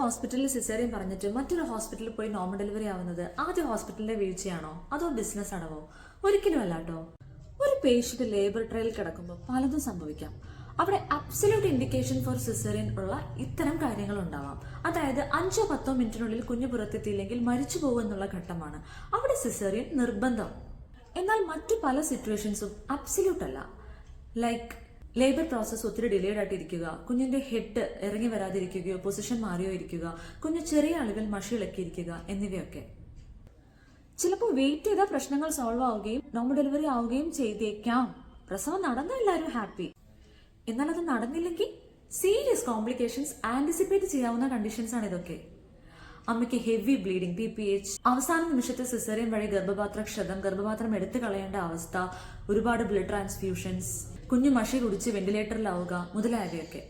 ഹോസ്പിറ്റലിൽ സിസേറിയൻ പറഞ്ഞിട്ട് മറ്റൊരു ഹോസ്പിറ്റലിൽ പോയി നോർമൽ ഡെലിവറി ആവുന്നത് ആദ്യ ഹോസ്പിറ്റലിന്റെ വീഴ്ചയാണോ? അതോ ബിസിനസ് അടവോ ഒരിക്കലും അല്ല കേട്ടോ ഒരു പേഷ്യന്റ് ലേബർ ട്രയൽ കിടക്കുമ്പോൾ പലതും സംഭവിക്കാം. അവിടെ അബ്സല്യൂട്ട് ഇൻഡിക്കേഷൻ ഫോർ സിസേറിയൻ ഉള്ള ഇത്തരം കാര്യങ്ങൾ ഉണ്ടാവാം അതായത് അഞ്ചോ പത്തോ മിനിറ്റിനുള്ളിൽ കുഞ്ഞു പുറത്തെത്തിയില്ലെങ്കിൽ മരിച്ചു പോകുമെന്നുള്ള ഘട്ടമാണ്. അവിടെ സിസേറിയൻ നിർബന്ധം. എന്നാൽ മറ്റു പല സിറ്റുവേഷൻസും അബ്സല്യൂട്ട് അല്ല. ലൈക്ക് ലേബർ പ്രോസസ്സ് ഒത്തിരി ഡിലേഡ് ആയിട്ട് ഇരിക്കുക കുഞ്ഞിന്റെ ഹെഡ് ഇറങ്ങി വരാതിരിക്കുകയോ പൊസിഷൻ മാറിയോ ഇരിക്കുക കുഞ്ഞ് ചെറിയ ആളുകൾ ഇളക്കിയിരിക്കുക എന്നിവയൊക്കെ. ചിലപ്പോൾ വെയിറ്റ് ചെയ്ത പ്രശ്നങ്ങൾ സോൾവ് ആവുകയും നോമ ഡെലിവറി ആവുകയും ചെയ്തേക്കാം. പ്രസവം നടന്ന എല്ലാവരും ഹാപ്പി എന്നാൽ അത് നടന്നില്ലെങ്കിൽ സീരിയസ് കോംപ്ലിക്കേഷൻസ് ആന്റിസിപ്പേറ്റ് ചെയ്യാവുന്ന കണ്ടീഷൻസ് ആണ് ഇതൊക്കെ. അമ്മയ്ക്ക് heavy bleeding P P H അവസാന നിമിഷത്തെ സിസേറിയൻ വഴി ഗർഭപാത്ര ക്ഷതം ഗർഭപാത്രം എടുത്തു കളയേണ്ട അവസ്ഥ ഒരുപാട് ബ്ലഡ് ട്രാൻസ്ഫ്യൂഷൻസ് കുഞ്ഞു മഷി കുടിച്ച് വെന്റിലേറ്ററിലാവുക മുതലായവയൊക്കെ.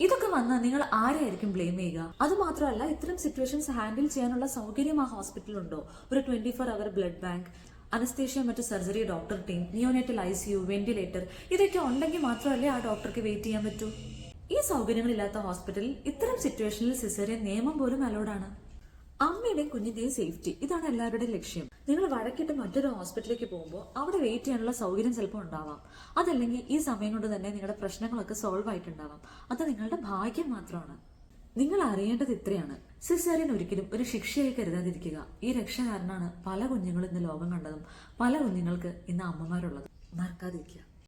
ഇതൊക്കെ വന്നാൽ നിങ്ങൾ ആരെയായിരിക്കും ബ്ലെയിം ചെയ്യുക? അത് മാത്രമല്ല ഇത്തരം സിറ്റുവേഷൻസ് ഹാൻഡിൽ ചെയ്യാനുള്ള സൗകര്യം ആ ഹോസ്പിറ്റലുണ്ടോ ഒരു twenty four hour blood bank anaesthesia മറ്റ് surgery doctor team neonatal I C U ventilator ഇതൊക്കെ ഉണ്ടെങ്കിൽ മാത്രമല്ലേ ആ ഡോക്ടർക്ക് വെയിറ്റ് ചെയ്യാൻ പറ്റൂ? ഈ സൗകര്യങ്ങളില്ലാത്ത ഹോസ്പിറ്റലിൽ ഇത്തരം സിറ്റുവേഷനിൽ സിസേറിയൻ നിയമം പോലും അലോഡാണ് അമ്മയുടെയും കുഞ്ഞിന്റെയും സേഫ്റ്റി. ഇതാണ് എല്ലാവരുടെയും ലക്ഷ്യം. നിങ്ങൾ വഴക്കിട്ട് മറ്റൊരു ഹോസ്പിറ്റലിലേക്ക് പോകുമ്പോൾ അവിടെ വെയിറ്റ് ചെയ്യാനുള്ള സൗകര്യം ചിലപ്പോൾ ഉണ്ടാവാം. അതല്ലെങ്കിൽ ഈ സമയം കൊണ്ട് തന്നെ നിങ്ങളുടെ പ്രശ്നങ്ങളൊക്കെ സോൾവ് ആയിട്ടുണ്ടാവാം. അത് നിങ്ങളുടെ ഭാഗ്യം മാത്രമാണ്. നിങ്ങൾ അറിയേണ്ടത് ഇത്രയാണ്. സിസേറിയൻ ഒരിക്കലും ഒരു ശിക്ഷയായി കരുതാതിരിക്കുക. ഈ രക്ഷ കാരണമാണ് പല കുഞ്ഞുങ്ങളും ഇന്ന് ലോകം കണ്ടതും പല കുഞ്ഞുങ്ങൾക്ക് ഇന്ന് അമ്മമാരുള്ളതും. മറക്കാതിരിക്കുക.